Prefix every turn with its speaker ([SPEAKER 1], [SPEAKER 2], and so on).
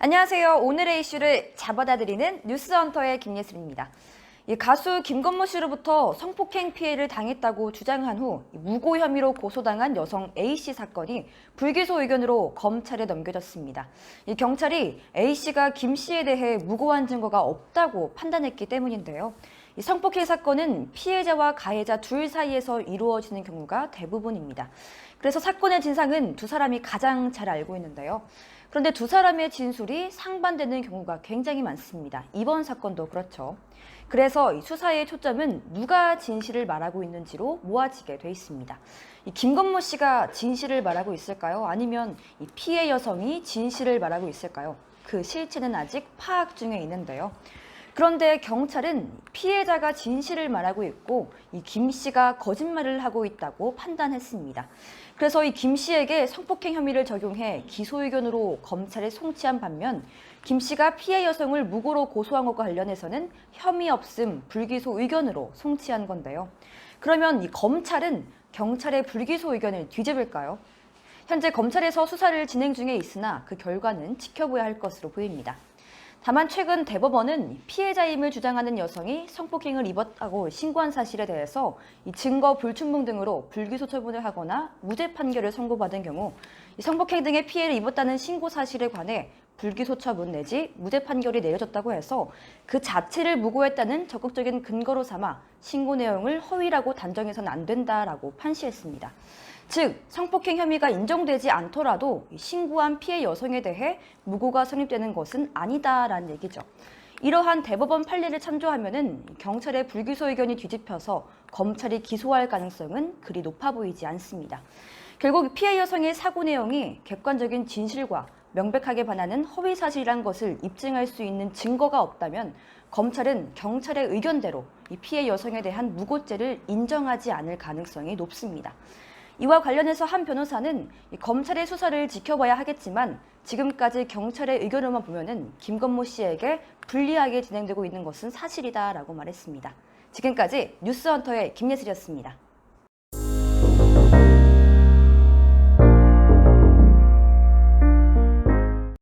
[SPEAKER 1] 안녕하세요. 오늘의 이슈를 잡아다 드리는 뉴스헌터의 김예슬입니다. 이 가수 김건모 씨로부터 성폭행 피해를 당했다고 주장한 후 무고 혐의로 고소당한 여성 A 씨 사건이 불기소 의견으로 검찰에 넘겨졌습니다. 이 경찰이 A 씨가 김 씨에 대해 무고한 증거가 없다고 판단했기 때문인데요. 이 성폭행 사건은 피해자와 가해자 둘 사이에서 이루어지는 경우가 대부분입니다. 그래서 사건의 진상은 두 사람이 가장 잘 알고 있는데요. 그런데 두 사람의 진술이 상반되는 경우가 굉장히 많습니다. 이번 사건도 그렇죠. 그래서 이 수사의 초점은 누가 진실을 말하고 있는지로 모아지게 돼 있습니다. 이 김건모 씨가 진실을 말하고 있을까요? 아니면 이 피해 여성이 진실을 말하고 있을까요? 그 실체는 아직 파악 중에 있는데요. 그런데 경찰은 피해자가 진실을 말하고 있고 이 김 씨가 거짓말을 하고 있다고 판단했습니다. 그래서 이 김 씨에게 성폭행 혐의를 적용해 기소 의견으로 검찰에 송치한 반면 김 씨가 피해 여성을 무고로 고소한 것과 관련해서는 혐의 없음 불기소 의견으로 송치한 건데요. 그러면 이 검찰은 경찰의 불기소 의견을 뒤집을까요? 현재 검찰에서 수사를 진행 중에 있으나 그 결과는 지켜봐야 할 것으로 보입니다. 다만 최근 대법원은 피해자임을 주장하는 여성이 성폭행을 입었다고 신고한 사실에 대해서 이 증거 불충분 등으로 불기소 처분을 하거나 무죄 판결을 선고받은 경우 이 성폭행 등의 피해를 입었다는 신고 사실에 관해 불기소 처분 내지 무죄 판결이 내려졌다고 해서 그 자체를 무고했다는 적극적인 근거로 삼아 신고 내용을 허위라고 단정해서는 안 된다라고 판시했습니다. 즉 성폭행 혐의가 인정되지 않더라도 신고한 피해 여성에 대해 무고가 성립되는 것은 아니다라는 얘기죠. 이러한 대법원 판례를 참조하면은 경찰의 불기소 의견이 뒤집혀서 검찰이 기소할 가능성은 그리 높아 보이지 않습니다. 결국 피해 여성의 사고 내용이 객관적인 진실과 명백하게 반하는 허위 사실이란 것을 입증할 수 있는 증거가 없다면 검찰은 경찰의 의견대로 이 피해 여성에 대한 무고죄를 인정하지 않을 가능성이 높습니다. 이와 관련해서 한 변호사는 이 검찰의 수사를 지켜봐야 하겠지만 지금까지 경찰의 의견으로만 보면은 김건모 씨에게 불리하게 진행되고 있는 것은 사실이다라고 말했습니다. 지금까지 뉴스헌터의 김예슬이었습니다.